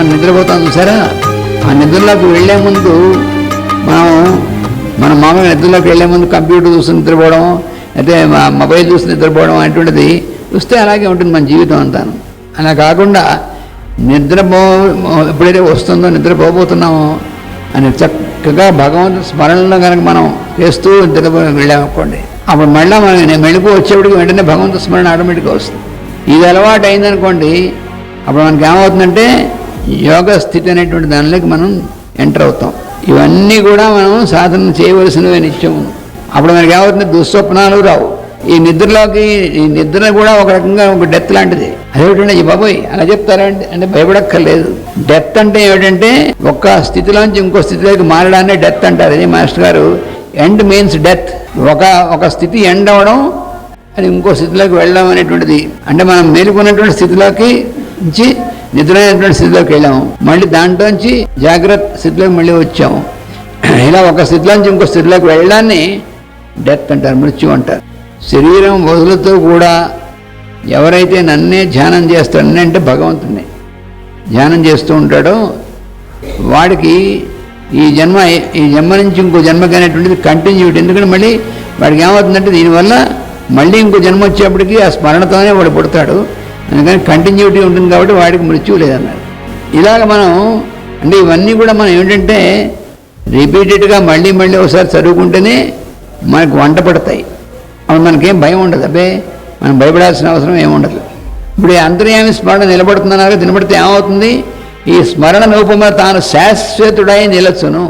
మనం నిద్రపోతాం చూసారా? ఆ నిద్రలోకి వెళ్ళే ముందు మనం మన మామూలు నిద్రలోకి వెళ్ళే ముందు కంప్యూటర్ చూసి నిద్రపోవడం అయితే మా మొబైల్ చూసి నిద్రపోవడం అటువంటిది చూస్తే అలాగే ఉంటుంది మన జీవితం అంతాను. అలా కాకుండా నిద్రపో ఎప్పుడైతే వస్తుందో నిద్రపోబోతున్నామో అని చక్కగా భగవంతు స్మరణలో కనుక మనం చేస్తూ నిద్రపో వెళ్ళామనుకోండి అప్పుడు మళ్ళీ మనం నేను మెళుకు వచ్చేప్పటికి వెంటనే భగవంతు స్మరణ ఆటోమేటిక్గా వస్తుంది. ఇది అలవాటు అయిందనుకోండి అప్పుడు మనకి ఏమవుతుందంటే యోగ స్థితి అనేటువంటి దానిలోకి మనం ఎంటర్ అవుతాం. ఇవన్నీ కూడా మనం సాధన చేయవలసినవి నిత్యం. అప్పుడు మనకి ఏమవుతుంది? దుస్వప్నాలు రావు. ఈ నిద్రలోకి ఈ నిద్ర కూడా ఒక రకంగా ఒక డెత్ లాంటిది. అదేమిటంటే ఈ బాబోయ్ అలా చెప్తారంటే అంటే భయపడక్కర్లేదు. డెత్ అంటే ఏమిటంటే ఒక స్థితిలోంచి ఇంకో స్థితిలోకి మారడాన్ని డెత్ అంటారు. అది మాస్టర్ గారు. End means death. ఒక ఒక స్థితి ఎండ్ అవ్వడం అది ఇంకో స్థితిలోకి వెళ్ళడం అనేటువంటిది. అంటే మనం మేలుకున్నటువంటి స్థితిలోకి నుంచి నిద్రమైనటువంటి స్థితిలోకి వెళ్ళాము మళ్ళీ దాంట్లోంచి జాగ్రత్త స్థితిలోకి మళ్ళీ వచ్చాము ఇలా ఒక స్థితిలోంచి ఇంకో స్థితిలోకి వెళ్ళడాన్ని డెత్ అంటారు మృత్యు అంటారు. శరీరం వదులుతూ కూడా ఎవరైతే నన్నే ధ్యానం చేస్తాడు నన్నే అంటే భగవంతుడిని ధ్యానం చేస్తూ ఉంటాడో వాడికి ఈ జన్మ ఈ జన్మ నుంచి ఇంకో జన్మకైనటువంటిది కంటిన్యూటీ ఎందుకంటే మళ్ళీ వాడికి ఏమవుతుందంటే దీనివల్ల మళ్ళీ ఇంకో జన్మ వచ్చేప్పటికి ఆ స్మరణతోనే వాడు పుడతాడు. అందుకని కంటిన్యూటీ ఉంటుంది కాబట్టి వాడికి మృత్యువు లేదన్నారు ఇలాగ మనం అంటే ఇవన్నీ కూడా మనం ఏమిటంటే రిపీటెడ్గా మళ్ళీ మళ్ళీ ఒకసారి చదువుకుంటేనే మనకు వంట పడతాయి. అప్పుడు మనకేం భయం ఉండదు. అబ్బే మనం భయపడాల్సిన అవసరం ఏముండదు ఇప్పుడు ఈ అంతర్యామి స్మరణ నిలబడుతుందన్నారు నిలబడితే ఏమవుతుంది? ఈ స్మరణ రూపంలో తాను శాశ్వతుడై నిలచును.